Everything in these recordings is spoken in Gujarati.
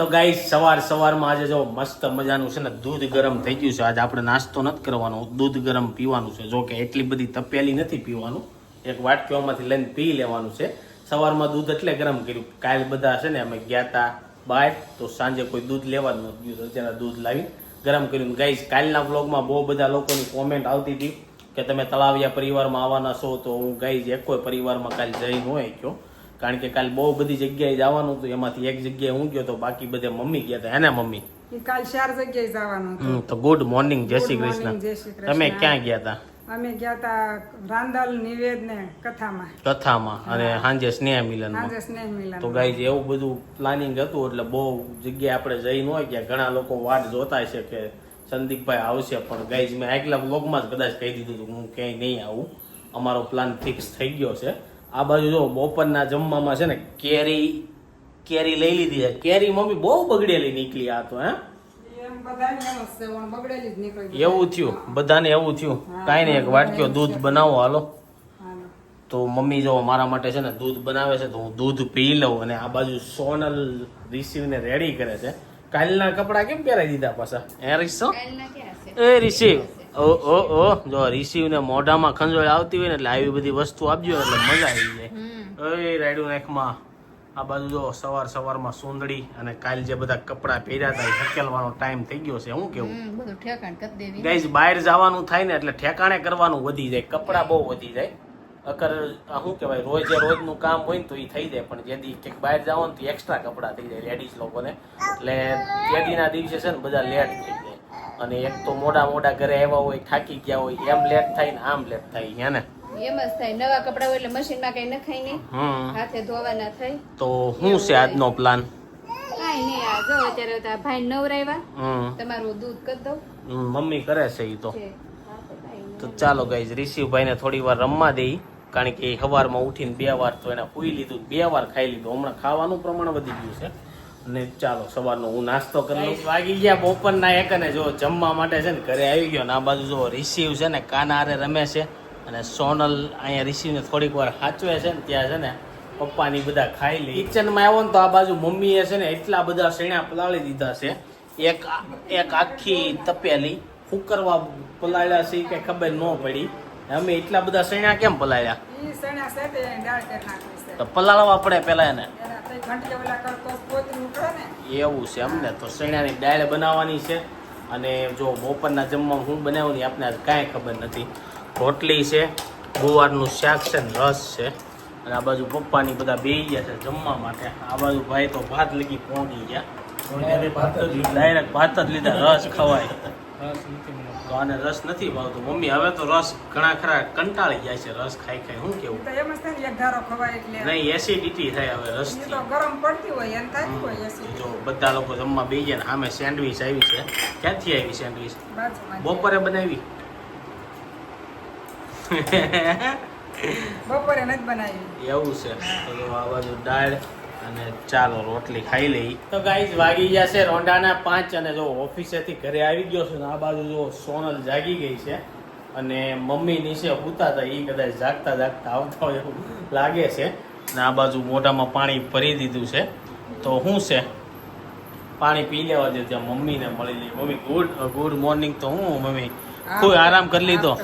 તો ગાઈ સવાર સવારમાં આજે જો મસ્ત મજાનું છે ને દૂધ ગરમ થઈ ગયું છે. આજે આપણે નાસ્તો નથી કરવાનો, દૂધ ગરમ પીવાનું છે. જો કે એટલી બધી તપેલી નથી પીવાનું. એક વાટકીઓમાંથી લઈને પી લેવાનું છે. સવારમાં દૂધ એટલે ગરમ કર્યું. કાલ બધા છે ને અમે ગયા હતા બહાર તો સાંજે કોઈ દૂધ લેવા જ નહોતું ગયું અત્યારે દૂધ લાવી ગરમ કર્યું. ગાઈશ કાલના બ્લોગમાં બહુ બધા લોકોની કોમેન્ટ આવતી હતી કે તમે તળાવિયા પરિવારમાં આવવાના છો, તો હું ગાઈશ એક કોઈ પરિવારમાં કાલ જઈ ન હોય ગયો કારણ કે કાલ બહુ બધી જગ્યાએ જવાનું હતું એમાંથી એક જગ્યાએ હું ગયો તો બાકી બધે મમ્મી ગયા હતા. હે મમ્મી? કાલ ચાર જગ્યાએ જવાનું હતું. તો ગુડ મોર્નિંગ જય શ્રી કૃષ્ણ. તમે ક્યાં ગયા હતા? અમે ગયા હતા રાંદલ નિવેદ ને કથામાં. કથામાં અને સાંજે સ્નેહ મિલનમાં. સાંજે સ્નેહ મિલન તો ગાઈ એવું બધું પ્લાનિંગ હતું એટલે બહુ જગ્યાએ આપણે જઈ ન હોય ગયા ઘણા લોકો વાટ જોતા છે કે સંદીપભાઈ આવશે પણ ગાઈઝ મેં એકલા બ્લોગમાં જ કદાચ કહી દીધું હતું હું ક્યાંય નહીં આવું. અમારો પ્લાન ફિક્સ થઈ ગયો છે. આ બાજુ જો બપોરના જમવામાં છે ને કેરી કેરી લઈ લીધી છે. કેરી મમ્મી બહુ બગડેલી નીકળી આ તો હે. એવું થયું બધાને એવું થયું. કાંઈ નહીં એક વાટક્યો દૂધ બનાવો હાલો. હાલો. તો મમ્મી જો મારા માટે છે ને દૂધ બનાવે છે તો હું દૂધ પી લઉં અને આ બાજુ સોનલ રિસીવને રેડી કરે છે. કાલના કપડાં કેમ પહેરાવી દીધા પાછા? એ રિસો એ રિસીવ ઓ ઓ ઓ. જો રિસીવને મોઢામાં ખંજોળ આવતી હોય ને એટલે આવી બધી વસ્તુ આપજો એટલે મજા આવી જાય. એ રાયડું નાખમાં આ બાજુ જો સવાર સવારમાં સુંદડી અને કાલ જે બધા કપડાં પહેર્યા હતા એ ધકેલવાનો ટાઈમ થઈ ગયો છે. હું કેવું? ગાઈઝ બહાર જવાનું થાય ને એટલે ઠેકાણે કરવાનું વધી જાય. કપડાં બહુ વધી જાય. અગર શું કહેવાય? રોજે રોજનું કામ હોય ને તો એ થઈ જાય. પણ જેથી કંઈક બહાર જવાનું તો એક્સ્ટ્રા કપડાં થઈ જાય લેડીઝ લોકોને. એટલે જેદીના દિવસે છે ને બધા લેટ થઈ જાય. અને એક તો મોડા મોડા ઘરે આવ્યા હોય થાકી ગયા હોય એમ લેટ થાય ને આમ લેટ થાય હે ને? એમ જ થાય. નવા કપડા હોય એટલે મશીનમાં કઈ નખાય નહીં. હાથે ધોવાના થાય. તો શું છે આજનો પ્લાન કાંઈ નહીં આ જો અત્યારે તો ભાઈ નવરાવ્યા તમારું દૂધ કરી દઉં. મમ્મી કરે છે એ તો. તો ચાલો ગાઈઝ રિશિવભાઈને થોડી વાર રમવા દઈ કારણ કે સવારમાં ઉઠીને બે વાર તો એને પૂઈ લીધું બે વાર ખાઈ લીધું. હમણાં ખાવાનું પ્રમાણ વધી ગયું છે. અને ચાલો સવારનો હું નાસ્તો કરી લઉં. વાગી ગયા બપોરના એક અને જો જમવા માટે છે ને ઘરે આવી ગયો ને આ બાજુ જો રિસીવ છે ને કાનારે રમે છે અને સોનલ અહીંયા રિસીવને થોડીક વાર સાચવે છે ને ત્યાં છે ને પપ્પાની બધા ખાઈ લે. કિચનમાં આવ્યો ને તો આ બાજુ મમ્મીએ છે ને એટલા બધા શેણા પલાળી દીધા છે. એક એક આખી તપેલી ફૂકરવા પલાળ્યા છે કે ખબર ન પડી. અમે એટલા બધા શેણા કેમ પલાળ્યા? તો પલાળવા પડે પેલા એને. એવું છે અમને તો શેણાની દાળ બનાવવાની છે અને જો બપોરના જમવામાં હું બનાવું ને આપણે આજ કાંઈ ખબર નથી. રોટલી છે ગુવારનું શાક છે ને રસ છે. અને આ બાજુ પપ્પાની બધા બે ગયા છે જમવા માટે. આ બાજુ ભાઈ તો ભાત લગી પહોંચી ગયા. ડાયરેક્ટ ભાત જ લીધા. રસ ખવાય. તો આને રસ નથી ભાવતો. મમ્મી હવે તો રસ ઘણા ખરા કંટાળી જાય છે રસ ખાઈ ખાઈ. શું કેવું? તો એમ જ થાય ખવાય એટલે. નહીં એસિડિટી થાય હવે રસ તો ગરમ પડતી હોય એમ થાય હોય એસિડિટી જો બધા લોકો જમવા બેસી ગયા ને સામે સેન્ડવિચ આવી છે. ક્યાંથી આવી સેન્ડવિચ બપોરે બનાવી. બપોરે નથી બનાવી. એવું છે. તો આ બાજુ દાળ અને ચાલો રોટલી ખાઈ લઈ તો ગાઈઝ વાગી ગયા છે રોંડાના પાંચ અને જો ઓફિસેથી ઘરે આવી ગયો છું ને આ બાજુ જો સોનલ જાગી ગઈ છે અને મમ્મી નીચે ઉતા હતા એ કદાચ જાગતા જાગતા આવતા હોય એવું લાગે છે. ને આ બાજુ મોઢામાં પાણી ભરી દીધું છે. તો શું છે? પાણી પી લેવા દે ત્યાં મમ્મીને મળી લઈ મમ્મી ગુડ ગુડ મોર્નિંગ તો હું મમ્મી? ખૂબ આરામ કરી લીધો?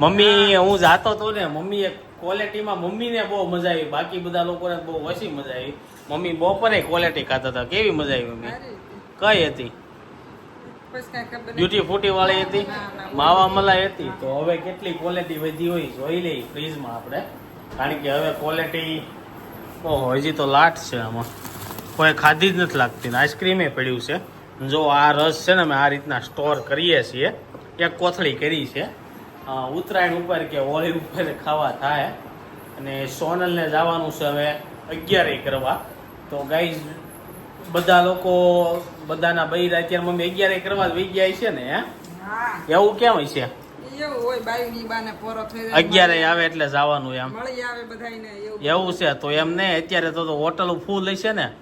મમ્મી હું. જાતો તો ને મમ્મી એક ક્વોલિટીમાં મમ્મીને બહુ મજા આવી. બાકી બધા લોકોને બહુ ઓછી મજા આવી. મમ્મી બપોરે ક્વોલિટી ખાતા હતા. કેવી મજા આવી મમ્મી? કઈ હતી. ડ્યુટી ફૂટી વાળી હતી? માવા મલાઈ હતી. તો હવે કેટલી ક્વોલિટી વધી હોય જોઈ લઈ ફ્રીજમાં આપણે. કારણ કે હવે ક્વોલિટી ઓહો હજી તો લાટ છે આમાં. કોઈ ખાધી જ નથી લાગતી ને. આઈસ્ક્રીમે પડ્યું છે. જો આ રસ છે ને અમે આ રીતના સ્ટોર કરીએ છીએ. એક કોથળી કરી છે. ઉત્તરાયણ ઉપર કે હોળી ઉપર ખાવા થાય. અને સોનલને જવાનું છે હવે અગિયારે કરવા. તો ગાઈઝ બધા લોકો બધાના બૈરા અત્યારે મમ્મી અગિયારે કરવા જ ગયા છે ને હે? એવું કેમ છે? હોય જાય. અગિયારે આવે એટલે જવાનું એમ. એવું. એવું છે તો એમ ને અત્યારે તો હોટલ ફૂલ હશે ને.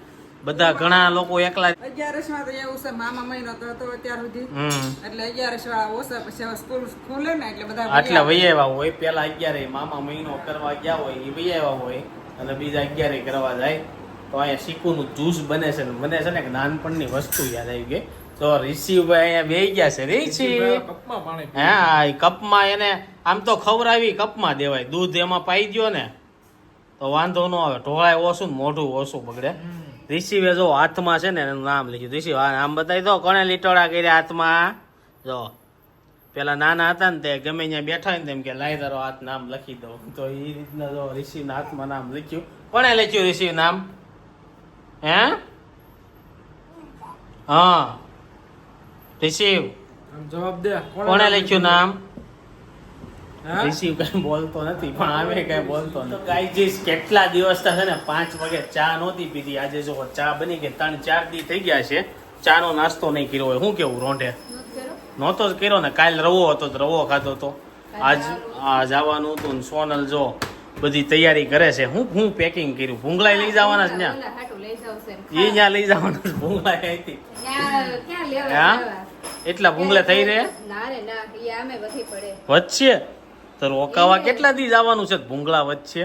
બધા ઘણા લોકો એકલા અગિયારસમાં તો એવું છે મામા મહિનો તો હતો અત્યાર સુધી. એટલે અગિયારસ વાળા ઓછા પછી હવે સ્કૂલ ખુલે ને એટલે બધા આટલા વહી હોય પેલા અગિયારે મામા મહિનો કરવા ગયા હોય એ વહી હોય અને બીજા અગિયારે કરવા જાય. તો અહીંયા શીકુનું જ્યુસ બને છે ને મને છે ને નાનપણની વસ્તુ યાદ આવી ગઈ. તો ઋષિભાઈ અહીંયા બેહી ગયા છે ઋષિ. કપમાં પાણી હા એ કપમાં એને આમ તો ખવડાવી કપમાં દેવાય દૂધ એમાં પાઈ દ્યો ને. તો વાંધો ન આવે ઢોળાય ઓછું ને મોઢું ઓછું બગડે. રિસીવે જો હાથમાં છે ને એનું નામ લખ્યું. ઋષિ આમ બતાવી દો કોને લીટોડા કર્યા હાથમાં? જો પેલા નાના હતા ને તે ગમે ત્યાં બેઠા હોય ને તેમ કે લાઈ તારો હાથ નામ લખી દો તો એ રીતના જો રિસીવના હાથમાં નામ લખ્યું. કોણે લખ્યું ઋષિ નામ? હે? હા. રિસીવ જવાબ દે. કોણે લખ્યું? નામ? રિસીવ કઈ બોલતો નથી પણ આવે કઈ બોલતો નથી. ગાઈજીસ કેટલા દિવસ છે ને? પાંચ વાગે ચા નહોતી પીધી. આજે જો ચા બની ગઈ ત્રણ ચાર દી થઈ ગયા છે. ચા નો નાસ્તો નહીં કર્યો હોય. શું કેવું રોંઢે? નહોતો જ કર્યો ને? કાલ રવો હતો તો રવો ખાધો હતો આજ આ જવાનું હતું ને સોનલ જો બધી તૈયારી કરે છે. હું હું પેકિંગ કર્યું? ભૂંગળા લઈ જવાના છે ત્યાં એ ત્યાં લઈ જવાના ભૂંગળા અહીંથી હા? એટલા ભૂંગળા થઈ રહે ના રે ના ઈ આમે વધી પડે. વચ્ચે તો રોકાવા કેટલા દી જવાનું છે? ભૂંગળા વચ્ચે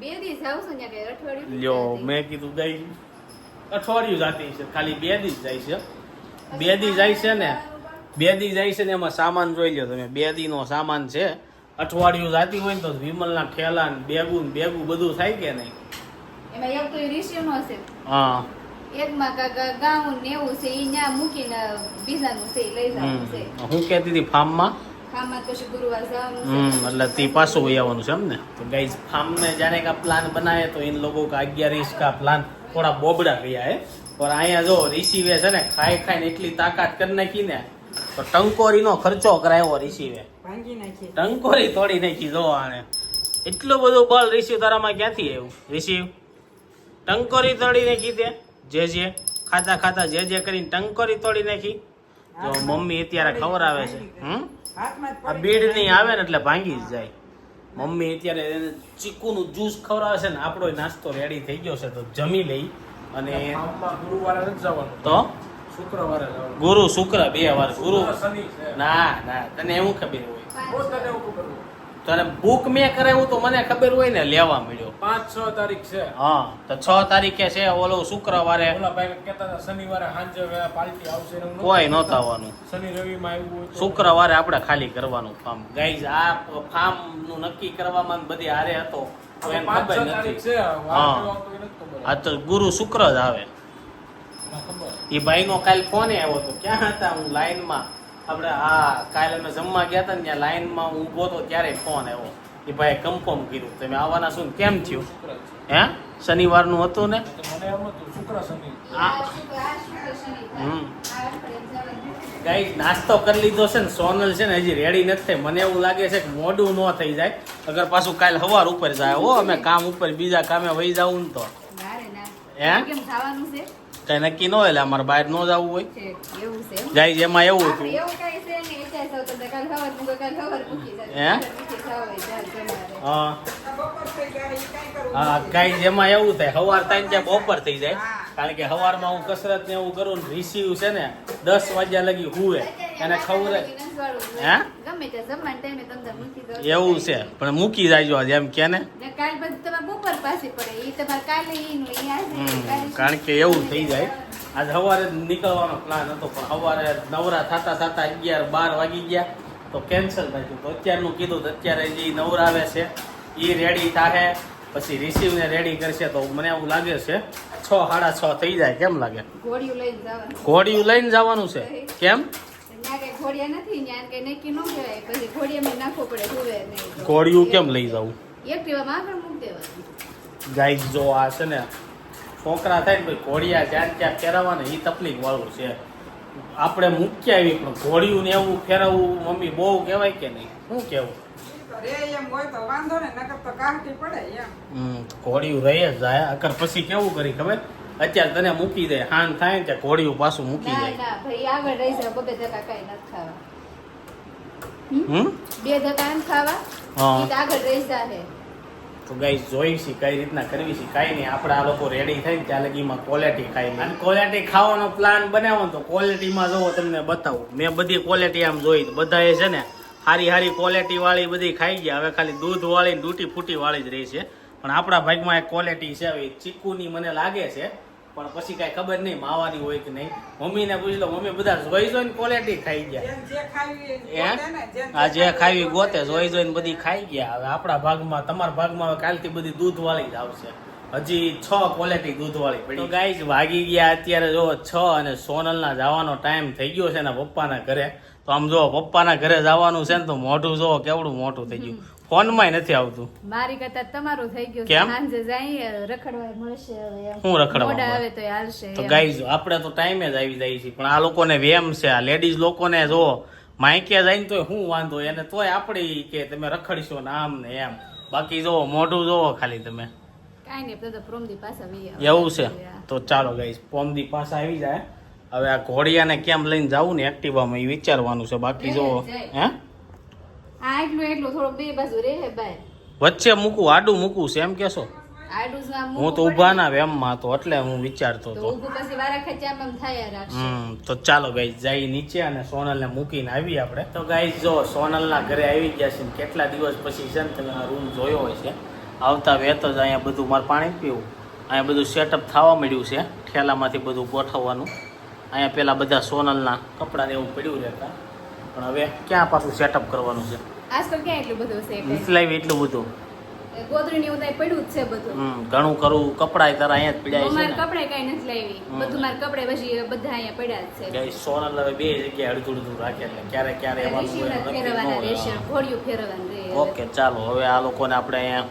બે દી જાવશું ને કે અઠવાડિયું લ્યો મેં કીધું ગઈ. અઠવાડિયું જાતી છે. ખાલી બે દી જ જાય છે. બે દી જાય છે ને બે દી જાય છે ને એમાં સામાન જોઈ લ્યો તમે. બે દી નો સામાન છે. અઠવાડિયું જાતી હોય ને તો વિમલના ઠેલા ને બેગું ને બેગું બધું થાય કે નહીં? એમાં એક તો ઋષિ નો છે હા. એકમાં કાકા ગાઉન ને એવું છે ઈ ન્યા મૂકીને બીજાનું છે લઈ જવાનું છે. હું કહેતી હતી ફાર્મમાં હમ એટલે તે પાછું વહી આવવાનું છે એમને તો ગાઈઝ ફાર્મને જાણે કા પ્લાન બનાવે તો એન લોકો કા અગિયાર ઇંચ કા પ્લાન થોડા બોબડા ગયા હે? પણ અહીંયા જો રિસીવે છે ને ખાઈ ખાઈને એટલી તાકાત કરી નાખી ને તો ટંકોરીનો ખર્ચો કરાયો રિસીવે ટંકોરી તોડી નાખી જો આને. એટલું બધું બળ રિસીવ તારામાં ક્યાંથી આવ્યું? રિસીવ ટંકોરી તોડી નાખી તે જે જે ખાતા ખાતા જે જે કરીને ટંકોરી તોડી નાખી. તો મમ્મી અત્યારે ખબર આવે છે. હમ? આ પડી બીડ નહીં આવે ને એટલે ભાંગી જ જાય. મમ્મી અત્યારે એને ચીકુનું જ્યુસ ખવડાવે છે ને આપણો નાસ્તો રેડી થઈ ગયો છે તો જમી લઈ અને ગુરુવારે જવાનું. તો? શુક્રવારે ગુરુ શુક્ર બે વાર ગુરુ. શનિ ના ના તને એવું ખબર હોય. તને બુક મેં કરાવ્યું તો મને ખબર હોય ને લેવા મળ્યો. પાંચ છ તારીખ છે. હા તો છ તારીખે છે ઓલો શુક્રવારે. ઓલા ભાઈ કહેતા હતા શનિવારે સાંજે પાર્ટી આવશે ને. કોઈ નહોતું આવવાનું શનિ રવિમાં આવ્યું શુક્રવારે આપણે ખાલી કરવાનું ફાર્મ ગાઈઝ આ ફાર્મનું નક્કી કરવામાં બધી હારે હતો હા. તો ગુરુ શુક્ર જ આવે. એ ભાઈ ભાઈનો કાલ ફોન આવ્યો હતો. ક્યાં હતા? હું લાઈનમાં આપણે આ કાલે અમે જમવા ગયા હતા ને ત્યાં લાઈનમાં હું ઊભો હતો ત્યારે ફોન આવ્યો. એ ભાઈએ કન્ફર્મ કર્યું. તમે આવવાના શું કેમ થયું. હે? શનિવારનું હતું ને. ગાઈસ નાસ્તો કરી લીધો છે ને સોનલ છે ને હજી રેડી નથી થઈ. મને એવું લાગે છે કે મોડું ન થઈ જાય. અગર પાછું કાલ હવાર ઉપર જાય. હો અમે કામ ઉપર બીજા કામે વહી જવું ને તો. ના રે ના. હે? કઈ નક્કી ન હોય એટલે અમારે બહાર ન જવું હોય જાય એમાં એવું હતું હે? કાંઈ. ગાઈસ એવું થાય સવાર થાય ત્યાં બપોર થઈ જાય કારણ કે સવારમાં હું કસરત ને એવું કરું ને રિસીવ છે ને દસ વાગ્યા લગી હુએ એને ખબર. હે? ગમે ત્યાં જમવાના ટાઈમે તમને. એવું છે. પણ મૂકી જાયજો આજે એમ કે ને? કારણ કે એવું થઈ જાય. આજ સવારે નીકળવાનો પ્લાન હતો પણ સવારે નવરા થતા થતા અગિયાર બાર વાગી ગયા. તો કેન્સલ થઈ ગયું તો અત્યારનું કીધું તો અત્યારે જે નવરાવે છે એ રેડી થાહે. પછી રિસીવને રેડી કરશે તો મને એવું લાગે છે છ સાડા છ થઈ જાય. કેમ લાગે? ઘોડિયું લઈને જવાનું. ઘોડિયું લઈને જવાનું છે. કેમ? કઈ ઘોડિયા નથી ત્યાં કઈ નક્કી ન કહેવાય. પછી ઘોડિયામાં નાખવો પડે હુવે નહીં. ઘોડિયું કેમ લઈ જવું? એક્ટિવામાં આગળ મૂકી દેવાનું. ગાઈસ જો આ છે ને છોકરા થાય ને ભાઈ ઘોડિયા જ્યાં ત્યાં ફેરવવાને એ તકલીફ વાળું છે. આપણે મૂકી આવી પણ ઘોડિયું ને એવું ફેરવવું મમ્મી બહુ કહેવાય કે નહીં? શું કેવું ઈ તો રે એમ હોય તો વાંધો ને નકર તો કાંટી પડે એમ. હમ, ઘોડિયું રહી જાય. અગર પછી કેવું કરી ખબર? અત્યારે તને મૂકી દે હાન થાય ને ઘોડિયું પાછું મૂકી દે જાય. ના ભાઈ આગળ રહી જાવ બબે ધક્કા કઈ નથી ખાવા. હમ? બે ધક્કા એમ ખાવા? હા. આગળ રહી જાય તો ગાઈ જોઈ છે કઈ રીતના કરવી છે કઈ નહીં. આપણે આ લોકો રેડી થાય ને ત્યાં લગીમાં ક્વોલિટી ખાઈ અને ક્વોલિટી ખાવાનો પ્લાન બનાવો તો ક્વોલિટીમાં જોવો તમને બતાવું. મેં બધી ક્વોલિટી આમ જોઈ બધાએ છે ને સારી સારી ક્વોલિટી વાળી બધી ખાઈ ગયા. હવે ખાલી દૂધ વાળી તૂટી ફૂટી વાળી જ રહી છે. પણ આપણા ભાગમાં એક ક્વોલિટી છે ચીકુની મને લાગે છે પણ પછી કાંઈ ખબર નહીં માવાની હોય કે નહીં. મમ્મીને પૂછી લો મમ્મી બધા જોઈ જોઈને ક્વોલિટી ખાઈ ગયા. જેમ જે ખાવી એ ગોતે ને, આ જે ખાવી ગોતે. ગોતે જોઈ જોઈને બધી ખાઈ ગયા. હવે આપણા ભાગમાં તમારા ભાગમાં હવે કાલથી બધી દૂધ વાળી જ આવશે. હજી છ ક્વોલિટી દૂધ વાળી પડી ગાઈસ વાગી ગયા અત્યારે જો છ અને સોનલના જવાનો ટાઈમ થઈ ગયો છે એના પપ્પાના ઘરે. તો આમ જો પપ્પાના ઘરે જવાનું છે ને તો મોઢું જો કેવડું મોટું થઈ ગયું. ફોનમાં નથી આવતું. મારી કરતા તમારું થઈ ગયું કેમ? સાંજે જાય રખડવા મળશે હવે હું રખડવા આવે તો હાલશે તો ગાઈઝ આપણે તો ટાઈમે જ આવી જાય છે. પણ આ લોકોને વેમ છે. આ લેડીઝ લોકોને જો માયકે જઈને તોય શું વાંધો? એને તોય આપણે કે તમે રખડશો ને આમ ને એમ. બાકી જો મોઢું જોવો ખાલી તમે. કાઈ નહીં તો પ્રોમદી પાસે એવું છે? તો ચાલો ગાઈઝ પ્રોમદી પાસે આવી જાય. હવે આ ઘોડિયાને કેમ લઈને જાવું ને એક્ટિવામાં એ વિચારવાનું છે. બાકી જો હે? આ એટલું એટલું થોડું બે બાજુ રહે ભાઈ. વચ્ચે મૂકું આડું મૂકું છે એમ કેશો હું તો. ઊભા ના વેમમાં તો એટલે હું વિચારતો તો હતો. તો ચાલો ગાઈઝ જઈ નીચે અને સોનલને મૂકીને આવી આપણે. તો ગાઈઝ જો સોનલના ઘરે આવી ગયા છે કેટલા દિવસ પછી છે ને તમે આ રૂમ જોયો હોય છે. આવતા વેત જ અહીંયા બધું મારે પાણી પીવું. અહીંયા બધું સેટઅપ થવા મળ્યું છે ઠેલામાંથી બધું ગોઠવવાનું. અહીંયા પેલા બધા સોનલના કપડાને એવું પડ્યું રહેતા. પણ હવે ક્યાં પાછું સેટઅપ કરવાનું છે? આજકાલ ક્યાં એટલું બધું છે? નીચલાવી એટલું બધું. ગોદરીની ઉદાય પડ્યું જ છે બધું. હમ ઘણું કરવું કપડાય તારા અહીંયા જ પડ્યા છે મારા કપડે કઈ નથી લાવી. બધું મારા કપડે પછી બધા અહીંયા પડ્યા જ છે. ગાઈસ સોનલ હવે બે જગ્યાએ અડધું અડધું રાખે એટલે ક્યારે ક્યારે એવાનું હોય રિશીવડા નક્કી ન ફેરવવાના હોય. રહેશે ઘોડિયું ફેરવાનું રહે ઓકે ચાલો હવે આ લોકોને આપણે અહીંયા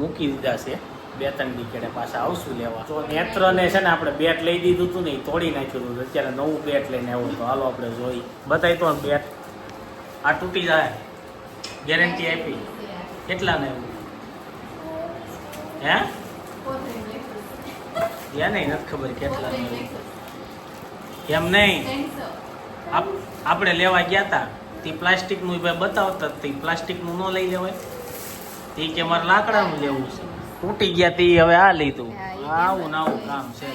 મૂકી દીધા છે. બે ત્રણ ડીકેડે પાછા આવશું લેવા. તો નેત્રને છે ને આપણે બેટ લઈ દીધું હતું ને તોડી નાખ્યું હતું અત્યારે નવું બેટ લઈને આવ્યું તો હાલો આપણે જોઈ. બતાવી તો બેટ. આ તૂટી જાય. ગેરંટી આપી? કેટલા ને હે? યા નહીં નથી ખબર કેટલા એમ નહીં? આપ- આપણે લેવા ગયા હતા તે પ્લાસ્ટિકનું ભાઈ બતાવતા તે. પ્લાસ્ટિકનું ન લઈ લેવાય. તે કે મારે લાકડાનું લેવું છે. તૂટી ગયા તે, હવે આ લીધું. આવું નાવું કામ છે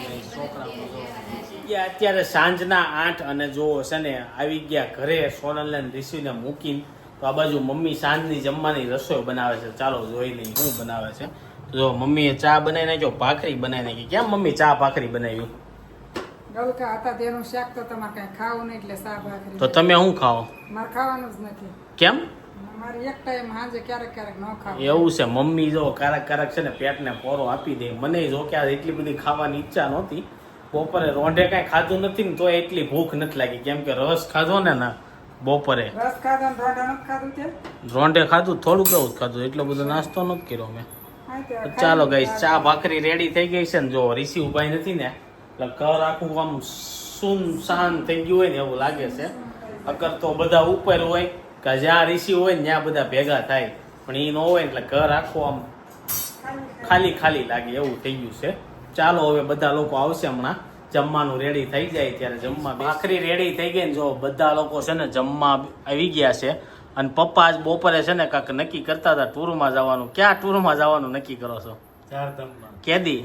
ગયા અત્યારે સાંજના આઠ અને જો છે ને, આવી ગયા ઘરે સોનલને ને રિષિને મૂકીને તો આ બાજુ મમ્મી સાંજની જમવાની રસોઈ બનાવે છે. ચાલો જોઈ લઈ શું બનાવે છે. જો મમ્મીએ ચા બનાવી નાખ્યો ભાખરી બનાવી નાખી. કેમ મમ્મી ચા ભાખરી બનાવી? ગલકા હતા તેનું શાક તો તમારે કાંઈ ખાવું નહીં એટલે શાક ભાખરી તો તમે શું ખાઓ? મારે ખાવાનું જ નથી. કેમ? મારે એક ટાઈમ સાંજે ક્યારેક ક્યારેક ન ખાવું. એવું છે. મમ્મી જો ક્યારેક ક્યારેક છે ને પેટને પોરો આપી દે. મને જો કે આ એટલી બધી ખાવાની ઈચ્છા નહોતી. બપોરે રોંઢે કાંઈ ખાધું નથી ને તો એટલી ભૂખ નથી લાગી. કેમ કે રસ ખાધો ને ના. બપોરે. રોંઢા ખાધું થોડુંક એવું ખાધું. એટલો બધો નાસ્તો નથી કર્યો મેં. ચાલો ગઈ ચા ભાખરી રેડી થઈ ગઈ છે ને જો રીસી ઉભાઈ નથી ને એટલે ઘર આખું આમ સુન શાન થઈ ગયું હોય ને એવું લાગે છે. અગર તો બધા ઉપર હોય કે જ્યાં રીસી હોય ને ત્યાં બધા ભેગા થાય. પણ એ ન હોય એટલે ઘર આખું આમ ખાલી ખાલી લાગે એવું થઈ ગયું છે. ચાલો હવે બધા લોકો આવશે હમણાં. જમવાનું રેડી થઈ જાય ત્યારે જમવા ભાખરી રેડી થઈ ગઈ ને જો બધા લોકો છે ને જમવા આવી ગયા છે. અને પપ્પા આજ બપોરે છે ને કાંક નક્કી કરતા હતા ટૂરમાં જવાનું. ક્યાં ટૂરમાં જવાનું નક્કી કરો છો? કેદી?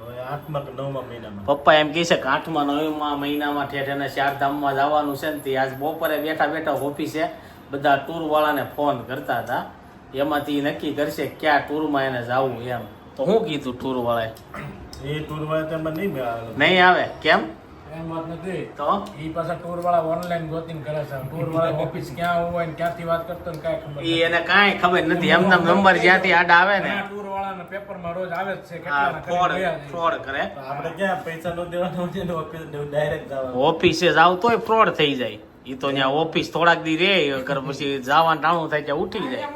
હવે આઠમા કે નવમા મહિનામાં. પપ્પા એમ કહે છે કે આઠમા નવમા મહિનામાં ઠેઠ એને ચારધામમાં જવાનું છે ને તે આજ બપોરે બેઠા બેઠા ઓફિસે બધા ટૂર વાળાને ફોન કરતા હતા. એમાંથી નક્કી કરશે ક્યાં ટૂરમાં એને જવું એમ. તો હું કીધું ટૂર વાળાએ એ ટૂર વાળા તમે નહીં. નહીં આવે? કેમ? એમ વાત નથી. તો? એ પાછા ટૂર વાળા ઓનલાઈન ગોતિંગ કરે છે. ટૂર વાળા ઓફિસ ક્યાં હોય ને ક્યાંથી વાત કરતો ને કાંઈ ખબર ઈ એને કાંઈ ખબર નથી. એમના નંબર જ્યાંથી આડા આવે ને. ટૂર વાળાના પેપરમાં રોજ આવે જ છે ફ્રોડ. ફ્રોડ કરે. આપણે ક્યાં પૈસા નો દેવાનો છે ને ઓફિસ ડાયરેક્ટ જવાનું. ઓફિસે જાવ તોય ફ્રોડ થઈ જાય. એ તો ત્યાં ઓફિસ થોડાક દી રે કર પછી જવાનું ટાણું થાય ત્યાં ઉઠી જાય.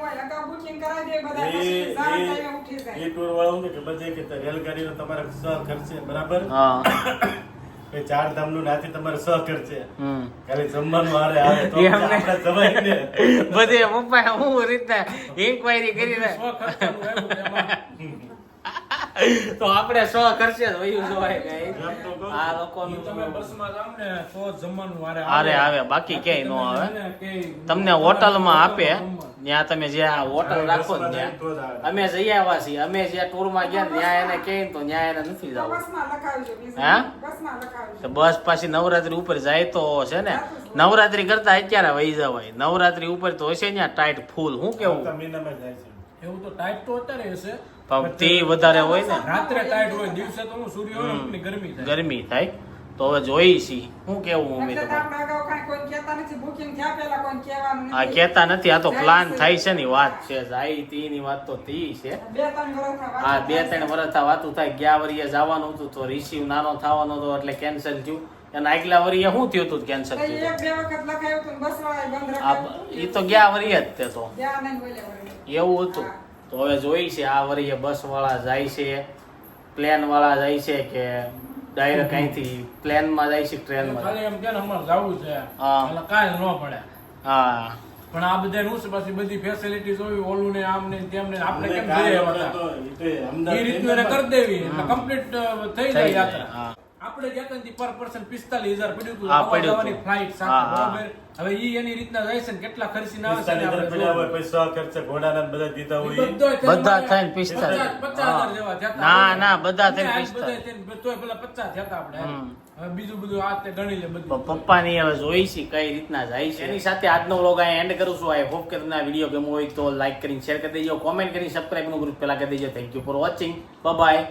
એ ટૂર વાળું ને કે રેલગાડીનો તમારે ખર્ચે બરાબર? હા. એ ચાર ધામનું નાથી તમારે સ ખર્ચે. હમ. ખાલી જમવાનું હારે આવે તો આપણે જવાય ને. બધે પપ્પા હું રીતના ઇન્કવાયરી એમાં. તો આપણે સો કરશે તો એવું જોવાય કઈ. આ લોકો લોકોનું તમે બસમાં જાઓ ને તો જમવાનું હારે હારે આવે, બાકી ક્યાંય નો આવે. તમને હોટલમાં આપે ત્યાં તમે જે આ હોટલ રાખો ને ત્યાં અમે જઈ આવ્યા છીએ અમે જે ટૂરમાં ગયા ને ત્યાં એને કહે તો ત્યાં એને નથી જવું. બસમાં હે? તો બસ પાછી નવરાત્રી ઉપર જાય તો છે ને નવરાત્રી કરતા અત્યારે વહી જવાય. નવરાત્રી ઉપર તો હશે ને ટાઈટ ફૂલ હું કેવું? એવું તો ટાઈટ તો અત્યારે હશે. તે વધારે હોય ને? રાત્રે ટાઈટ હોય દિવસે તો હું સૂર્ય હોય એટલી ગરમી થાય. ગરમી થાય. તો હવે જોઈ છી શું કેવું મમ્મી તમે તો કોઈ કહેતા નથી. બુકિંગ થયા પહેલા કોઈ કહેવાનું આ આ તો પ્લાન થાય છે ની વાત છે. જાય તીની વાત તો તી છે. બે ત્રણ વર્ષના હા બે ત્રણ વર્ષ વાતું થાય. ગયા વરીએ જવાનું હતું તો રિસીવ નાનો થવાનો હતો એટલે કેન્સલ થયું. અને આગલા વરીએ શું થયું હતું કેન્સલ થયું એક બે વખત લખાયું હતું બસ વાળાએ બંધ આ એ તો ગયા વરીએ જ તે તો. એવું હતું. તો હવે જોઈ છે આ વરીએ બસ વાળા જાય છે. પ્લેન વાળા જાય છે કે ડાયરેક્ટ અહીંથી પ્લેનમાં જાય છે ટ્રેનમાં ખાલી એમ કે ને અમારે જવું છે. હા. એટલે કાંઈ ન પડે. હા. પણ આ બધા શું છે પછી બધી ફેસિલિટી હોય ઓલું ને આમ ને તેમ ને આપણે કેમ જઈએ એ રીતનું એને કરી દેવી એટલે કમ્પ્લીટ થઈ જાય યાત્રા. હા. આપણે હતા પર પર્સન પિસ્તાલીસ હજાર પડ્યું હતું. હા, પડ્યું ફ્લાઇટ સાથે બરાબર. હવે ઈ એની રીતના જાય છે ને કેટલા ખર્ચી ના આવે છે ને પડ્યા હોય પૈસા ખર્ચે ઘોડાના ને બધા દીધા હોય. બધા થઈને પિસ્તાલીસ. પચાસ- પચાસ હજાર જેવા ના, ના, બધા થઈને આજ પિસ્તાલીસ. બધાય થઈને તોય પેલા પચાસ થયા હતા આપણે. હવે બીજું બધું આ તે ગણી લે તો પપ્પા પપ્પાની હવે જોઈ છે કઈ રીતના જાય છે. એની સાથે આજનો વ્લોગ અહીં એન્ડ કરું છું. આઈ હોપ કે તમને આ વીડિયો ગમ્યો હોય તો લાઈક કરીને શેર કરી દેજો. કોમેન્ટ કરીને સબસ્ક્રાઇબનું ગ્રુપ પેલા કરી દેજો. Thank you for watching bye